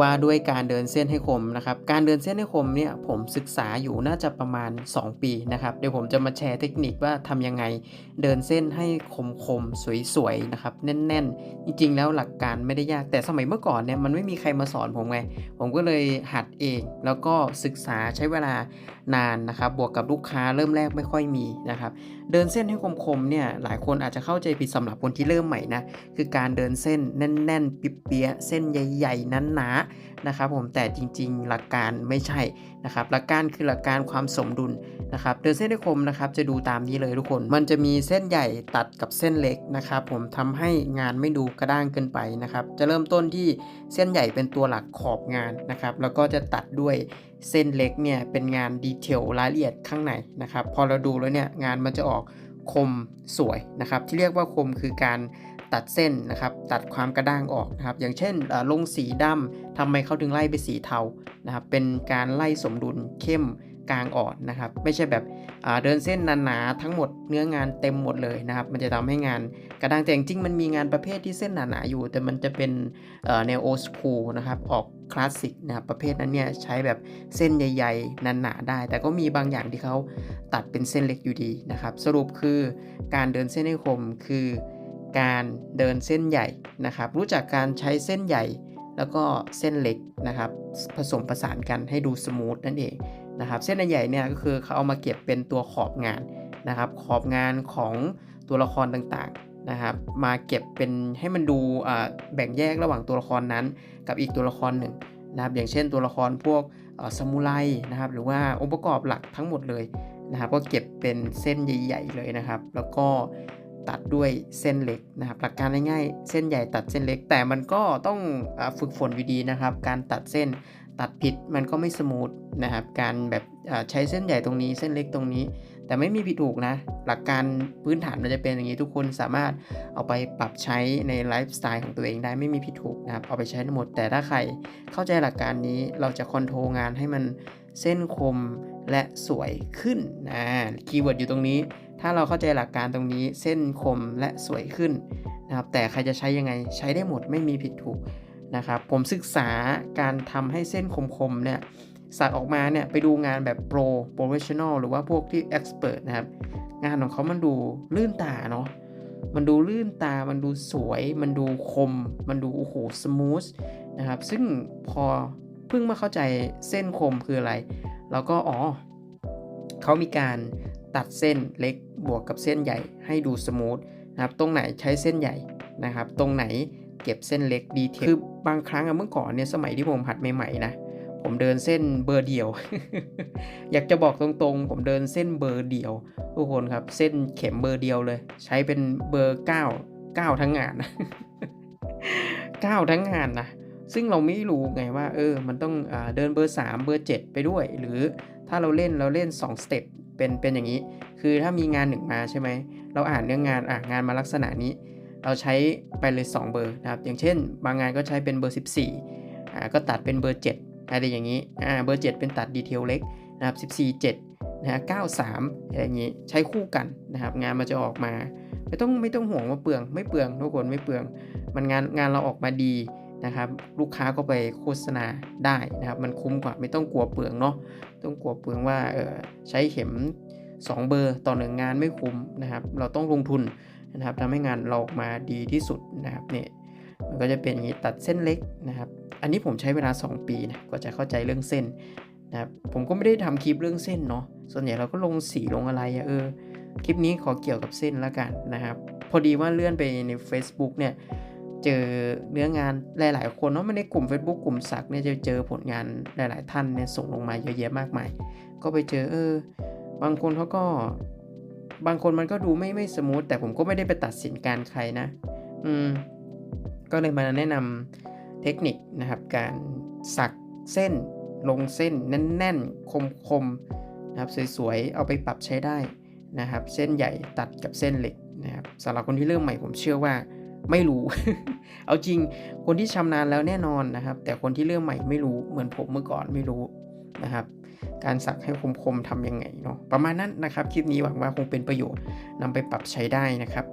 ว่าด้วยการเดินเส้นให้คมนะครับ การเดินเส้นให้คมเนี่ยผมศึกษาอยู่น่าจะประมาณ 2 ปีนะครับ เดี๋ยวผมจะมาแชร์เทคนิคว่าทำยังไงเดินเส้นให้คมคมๆสวยๆนะครับแน่นๆ จริงๆ แล้วหลักการไม่ได้ยากแต่สมัยเมื่อก่อนเนี่ยมันไม่มีใครมาสอนผมไง ผมก็เลยหัดเองแล้วก็ศึกษาใช้เวลานานนะครับ บวกกับลูกค้าเริ่มแรกไม่ค่อยมีนะครับ เดินเส้นให้คมๆเนี่ยหลายคนอาจจะเข้าใจผิดสำหรับคนที่เริ่มใหม่นะคือการเดินเส้นแน่นๆ ปิเปียะเส้นใหญ่ ๆนั้นหนาๆนะครับผมแต่จริงๆ หลักการไม่ใช่นะครับหลักการคือหลักการความสมดุลนะครับเดินเส้นให้คมนะครับจะดูตามนี้เลยทุกคน มันจะมีเส้นใหญ่ตัดกับเส้นเล็กนะครับผมทำให้งานไม่ดูกระด้างเกินไปนะครับจะเริ่มต้นที่เส้นใหญ่เป็นตัวหลักขอบงานนะครับแล้วก็จะตัดด้วยเส้นเล็กเนี่ยเป็นงานดีเทลรายละเอียดข้างในนะครับพอเราดูแล้วเนี่ยงานมันจะออกคมสวยนะครับที่เรียกว่าคมคือการ ตัดเส้นนะครับ ตัดความกระด้างออกนะครับ อย่างเช่นลงสีดำทำไมเขาถึงไล่ไปสีเทานะครับ เป็นการไล่สมดุลเข้มกลางอ่อนนะครับ ไม่ใช่แบบเดินเส้นหนาๆทั้งหมดเนื้องานเต็มหมดเลยนะครับ มันจะทำให้งานกระด้างแต่จริงๆมันมีงานประเภทที่เส้นหนาๆอยู่ แต่มันจะเป็นแนวโอสคูลนะครับออกคลาสสิกนะครับประเภทนั้นเนี่ยใช้แบบเส้นใหญ่ๆหนาๆได้ แต่ก็มีบางอย่างที่เขาตัดเป็นเส้นเล็กอยู่ดีนะครับ สรุปคือการเดินเส้นให้คมคือ การเดินเส้นใหญ่นะครับ รู้จักการใช้เส้นใหญ่แล้วก็เส้นเล็กนะครับผสมผสานกันให้ดูสมูทนั่นเองนะครับเส้นใหญ่เนี่ยก็คือเขาเอามาเก็บเป็นตัวขอบงานนะครับขอบงานของตัวละครต่างๆนะครับมาเก็บเป็นให้มันดูแบ่งแยกระหว่างตัวละครนั้น กับอีกตัวละครหนึ่งนะครับอย่างเช่นตัวละครพวกเอ่อซามูไรนะครับหรือว่าองค์ประกอบหลักทั้งหมดเลยนะครับก็เก็บเป็นเส้นใหญ่ ๆ เลยนะครับ แล้วก็ ตัดด้วยเส้นเล็กนะครับหลักการง่ายๆเส้นใหญ่ตัดเส้นเล็ก แต่มันก็ต้องฝึกฝนอยู่ดีนะครับ การตัดเส้นตัดผิดมันก็ไม่สมูทนะครับการแบบใช้เส้นใหญ่ตรงนี้เส้นเล็กตรงนี้ แต่ไม่มีผิดถูกนะ หลักการพื้นฐานมันจะเป็นอย่างนี้ทุกคนสามารถเอาไปปรับใช้ในไลฟ์สไตล์ของตัวเองได้ไม่มีผิดถูกนะครับเอาไปใช้ได้งหมดแต่ถ้าใครเข้าใจหลักการนี้เราจะคอนโทรลงานให้มันเส้นคมและสวยขึ้นนะคีย์เวิร์ดอยู่ตรงนี้ ถ้าเราเข้าใจหลักการตรงนี้เส้นคมและสวยขึ้นนะครับแต่ใครจะใช้ยังไงใช้ได้หมดไม่มีผิดถูกนะครับผมศึกษาการทำให้เส้นคมๆเนี่ยสักออกมาเนี่ยไปดูงานแบบโปรโปรเฟชชั่นอลหรือว่าพวกที่เอ็กซ์เพรสนะครับงานของเขามันดูลื่นตาเนาะมันดูลื่นตา มันดูสวย มันดูคม มันดูโอ้โหสมูทนะครับ ซึ่งพอเพิ่งมาเข้าใจเส้นคมคืออะไร แล้วก็อ๋อเขามีการตัดเส้นเล็ก บวกกับเส้นใหญ่ให้ดูสมูทนะครับตรงไหนใช้เส้นใหญ่นะครับ ตรงไหนเก็บเส้นเล็กดีเทลคือบางครั้งอะเมื่อก่อนเนี่ยสมัยที่ผมหัดใหม่ๆนะผมเดินเส้นเบอร์เดียว อยากจะบอกตรงๆ ผมเดินเส้นเบอร์เดียวทุกคนครับเส้นเข็มเบอร์เดียวเลย ใช้เป็นเบอร์ 9 9 ทั้งงานนะ9ทั้งงานนะซึ่งเราไม่รู้ไงว่าเออมันต้องอเดินเบอร์ 3 เบอร์ 7 ไปด้วย หรือถ้าเราเล่นเราเล่น 2 สเต็ป เป็นเป็นอย่างนี้ คือถ้ามีงานหนึ่งมาใช่ไหมเราอ่านเรื่องงานอะงานมาลักษณะนี้ เราใช้ไปเลย 2 เบอร์นะครับอย่างเช่น บางงานก็ใช้เป็นเบอร์ 14อ่าก็ตัดเป็นเบอร์ 7 อะไรอย่างนี้อ่าเบอร์ 7 เป็นตัดดีเทลเล็กนะครับ14 7นะฮะ93อะไรอย่างนี้ใช้คู่กันนะครับงานมันจะออกมา ไม่ต้องไม่ต้องห่วงว่าเปลืองไม่เปลืองทุกคนไม่เปลือง มันงานงานเราออกมาดี นะครับลูกค้าก็ไปโฆษณาได้นะครับมันคุ้มกว่าไม่ต้องกลัวเปลืองเนาะต้องกลัวเปลืองว่าเออใช้เข็ม 2 เบอร์ต่อหนึ่งงานไม่คุ้มนะครับเราต้องลงทุนนะครับทำให้งานเราออกมาดีที่สุดนะครับเนี่ยมันก็จะเป็นอย่างนี้ตัดเส้นเล็กนะครับอันนี้ผมใช้เวลา 2 ปีนะกว่าจะเข้าใจเรื่องเส้นนะครับผมก็ไม่ได้ทำคลิปเรื่องเส้นเนาะส่วนใหญ่เราก็ลงสีลงอะไรอะเออคลิปนี้ขอเกี่ยวกับเส้นแล้วกันนะครับพอดีว่าเลื่อนไปใน Facebook เนี่ย เจอเนื้องานหลาย ๆ คนเนาะไม่ในกลุ่ม Facebook กลุ่มสักเนี่ยจะเจอผลงานหลาย ๆ ท่านเนี่ยส่งลงมาเยอะแยะมากมาย ก็ไปเจอเออบางคนเขาก็บางคนมันก็ดูไม่ไม่สมูทแต่ผมก็ไม่ได้ไปตัดสินการใครนะ อืม ก็เลยมาแนะนำเทคนิคนะครับ การสักเส้นลงเส้นแน่น ๆ คม ๆ นะครับ สวย ๆ เอาไปปรับใช้ได้นะครับ เส้นใหญ่ตัดกับเส้นเล็กนะครับสำหรับคนที่เริ่มใหม่ผมเชื่อว่า ไม่รู้ เอาจริงคนที่ชำนาญแล้วแน่นอนนะครับ แต่คนที่เริ่มใหม่ไม่รู้เหมือนผมเมื่อก่อนไม่รู้นะครับ การสักให้คมๆทำยังไงเนาะประมาณนั้นนะครับ คลิปนี้หวังว่าคงเป็นประโยชน์นำไปปรับใช้ได้นะครับ